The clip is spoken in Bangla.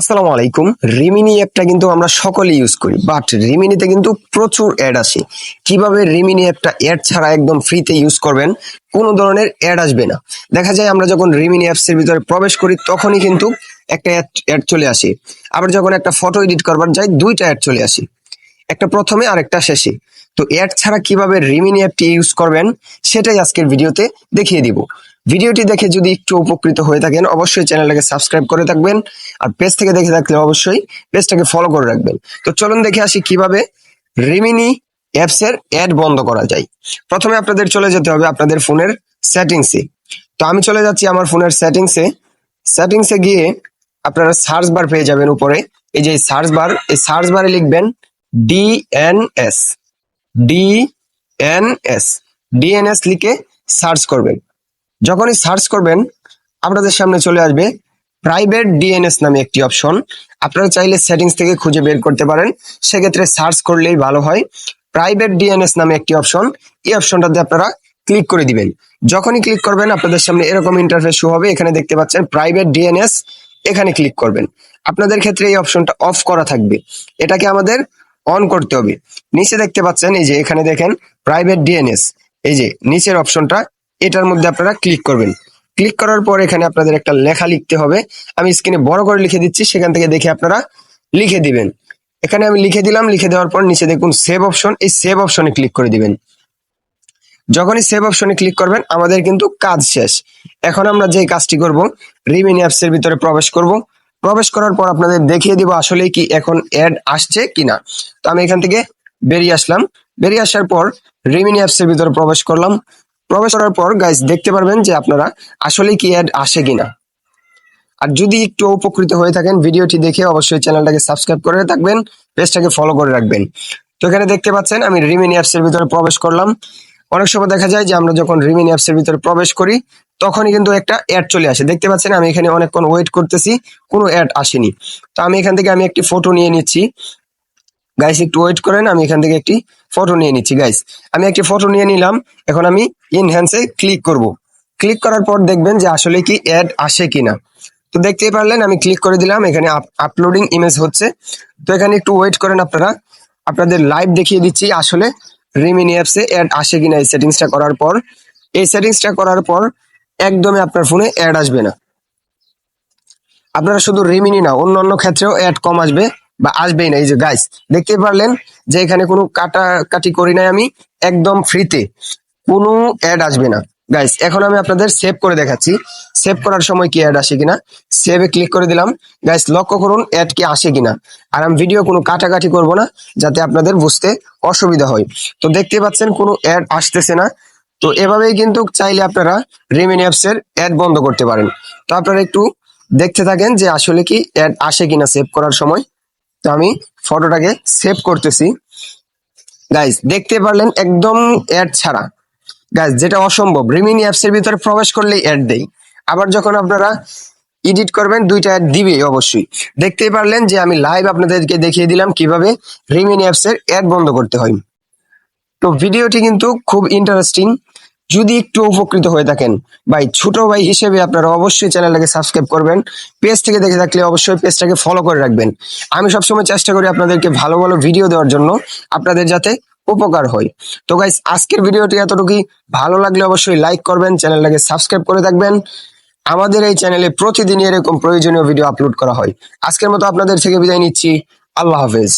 আসসালামু আলাইকুম। রিমিনি অ্যাপটা কিন্তু আমরা সকলে ইউজ করি বাট রিমিনিতে কিন্তু প্রচুর অ্যাড আসে কীভাবে রিমিনি অ্যাপটা অ্যাড ছাড়া একদম ফ্রিতে ইউজ করবেন, কোনো ধরনের অ্যাড আসবে না। দেখা যায় আমরা যখন রিমিনি অ্যাপসের ভিতরে প্রবেশ করি, তখনই কিন্তু একটা অ্যাড চলে আসে। আবার যখন একটা ফটো এডিট করবার যাই দুইটা অ্যাড চলে আসে। একটা প্রথমে আর একটা শেষে। তো অ্যাড ছাড়া কীভাবে রিমিনি অ্যাপটি ইউজ করবেন, সেটাই আজকের ভিডিওতে দেখিয়ে দিব। ভিডিওটি দেখে যদি একটু উপকৃত হয়ে থাকেন, অবশ্যই চ্যানেলটাকে সাবস্ক্রাইব করে থাকবেন আর পেজ থেকে দেখে থাকলে অবশ্যই পেজটাকে ফলো করে রাখবেন। তো চলুন দেখে আসি কীভাবে রিমিনি অ্যাপস এর অ্যাড বন্ধ করা যায়। প্রথমে আপনাদের চলে যেতে হবে আপনাদের ফোনের সেটিংসে তো আমি চলে যাচ্ছি আমার ফোনের সেটিংসে সেটিংসে গিয়ে আপনারা সার্চ বার পেয়ে যাবেন উপরে। এই যে সার্চ বার এই সার্চ বারে লিখবেন ডিএনএস ডিএনএস ডিএনএস লিখে সার্চ করবেন। যখনই সার্চ করবেন, আপনাদের সামনে চলে আসবে প্রাইভেট ডিএনএস নামে একটি অপশন আপনারা চাইলে সেটিংস থেকে খুঁজে বের করতে পারেন। সেক্ষেত্রে সার্চ করলেই ভালো হয়। প্রাইভেট ডিএনএস নামে একটি অপশন এই অপশনটাতে আপনারা ক্লিক করে দিবেন। যখনই ক্লিক করবেন, আপনাদের সামনে এরকম ইন্টারফেস শো হবে। এখানে দেখতে পাচ্ছেন প্রাইভেট ডিএনএস এখানে ক্লিক করবেন। আপনাদের ক্ষেত্রে এই অপশনটা অফ করা থাকবে। এটাকে আমাদের অন করতে হবে। নিচে দেখতে পাচ্ছেন, এই যে এখানে দেখেন প্রাইভেট ডিএনএস এই যে নিচের অপশনটা এটার মধ্যে আপনারা ক্লিক করবেন। ক্লিক করার পর এখানে আপনাদের একটা লেখা লিখতে হবে। আমি স্ক্রিনে বড় করে লিখে দিচ্ছি, সেখান থেকে দেখে আপনারা লিখে দিবেন। এখানে আমি লিখে দিলাম, লিখে দেওয়ার পর নিচে দেখুন সেভ অপশন এই সেভ অপশনে ক্লিক করে দিবেন। যখনই সেভ অপশনে ক্লিক করবেন, আমাদের কিন্তু কাজ শেষ। এখন আমরা যে কাজটি করব রিমিনি অ্যাপস এর ভিতরে প্রবেশ করব। প্রবেশ করার পর আপনাদের দেখিয়ে দিব আসলে কি এখন অ্যাড আসছে কিনা। তো আমি এখান থেকে বেরিয়ে আসলাম। বেরিয়ে আসার পর রিমিনি অ্যাপস এর ভিতরে প্রবেশ করলাম। প্রবেশ করার পর গাইস দেখতে পারবেন যে আপনারা আসলে কি অ্যাড আসে কিনা। আর যদি একটু উপকৃত হয়ে থাকেন, ভিডিওটি দেখে অবশ্যই চ্যানেলটাকে সাবস্ক্রাইব করে থাকবেন পেজটাকে ফলো করে রাখবেন। তো এখানে দেখতে পাচ্ছেন, আমি রিমিনি অ্যাপস এর ভিতরে প্রবেশ করলাম। অনেক সময় দেখা যায় যে আমরা যখন রিমিনি অ্যাপস এর ভিতরে প্রবেশ করি, তখনই কিন্তু একটা অ্যাড চলে আসে। দেখতে পাচ্ছেন, আমি এখানে অনেকক্ষণ ওয়েট করতেছি, কোনো অ্যাড আসেনি। তো আমি এখান থেকে আমি একটি ফটো নিয়ে নিচ্ছি। গাইস একটু ওয়েট করেন, আমি এখান থেকে একটি ফটো নিয়ে নিচ্ছি গাইস আমি একটি ফটো নিয়ে নিলাম, এখন আমি ইনহ্যান্সে ক্লিক করব। ক্লিক করার পর দেখবেন যে আসলে কি অ্যাড আসে কিনা। তো দেখতেই পারলেন, আমি ক্লিক করে দিলাম, এখানে আপলোডিং ইমেজ হচ্ছে। তো এখানে একটু ওয়েট করেন আপনারা। আপনাদের লাইভ দেখিয়ে দিচ্ছি আসলে রিমিনি অ্যাপসে অ্যাড আসে কিনা এই সেটিংসটা করার পর। এই সেটিংসটা করার পর একদমই আপনার ফোনে অ্যাড আসবে না। আপনারা শুধু রিমিনি না অন্য অন্য ক্ষেত্রেও অ্যাড কম আসবে। বা আসবেই না। এই যে গাইস দেখতে পারলেন যে এখানে কোনো কাটাকাটি করি নাই আমি, একদম ফ্রিতে কোনো অ্যাড আসবে না। গাইস এখন আমি আপনাদের সেভ করে দেখাচ্ছি। সেভ করার সময় কি অ্যাড আসে কিনা? সেভে ক্লিক করে দিলাম। গাইস লক্ষ্য করুন অ্যাড কি আসে কিনা। আর আমি ভিডিও কোনো কাটাকাটি করব না, যাতে আপনাদের বুঝতে অসুবিধা হয়। তো দেখতে পাচ্ছেন কোনো অ্যাড আসতেছে না। তো এভাবেই কিন্তু চাইলে আপনারা রেমিনি অ্যাপস এর অ্যাড বন্ধ করতে পারেন। তো আপনারা একটু দেখতে থাকেন যে আসলে কি অ্যাড আসে কিনা সেভ করার সময়। তো আমি ফটোটাকে সেভ করতেছি। গাইজ দেখতে পারলেন একদম অ্যাড ছাড়া। গাইজ যেটা অসম্ভব রিমিনি অ্যাপস এর ভিতরে প্রবেশ করলেই অ্যাড দেই। আবার যখন আপনারা এডিট করবেন, দুইটা অ্যাড দিবে অবশ্যই। দেখতেই পারলেন যে আমি লাইভ আপনাদেরকে দেখিয়ে দিলাম কীভাবে রিমিনি অ্যাপস এর অ্যাড বন্ধ করতে হয়। তো ভিডিওটি কিন্তু খুব ইন্টারেস্টিং যদি একটু উপকৃত হয়ে থাকেন, ভাই, ছোট ভাই হিসেবে আপনারা অবশ্যই চ্যানেলটাকে সাবস্ক্রাইব করবেন। পেজ থেকে দেখে থাকলে অবশ্যই পেজটাকে ফলো করে রাখবেন। আমি সবসময় চেষ্টা করি আপনাদেরকে ভালো ভালো ভিডিও দেওয়ার জন্য আপনাদের যাতে উপকার হয়। তো গাইস আজকের ভিডিওটি এতটুকুই। ভালো লাগলে অবশ্যই লাইক করবেন, চ্যানেলটাকে সাবস্ক্রাইব করে থাকবেন। আমাদের এই চ্যানেলে প্রতিদিন এরকম প্রয়োজনীয় ভিডিও আপলোড করা হয়। আজকের মতো আপনাদের থেকে বিদায় নিচ্ছি। আল্লাহ হাফেজ।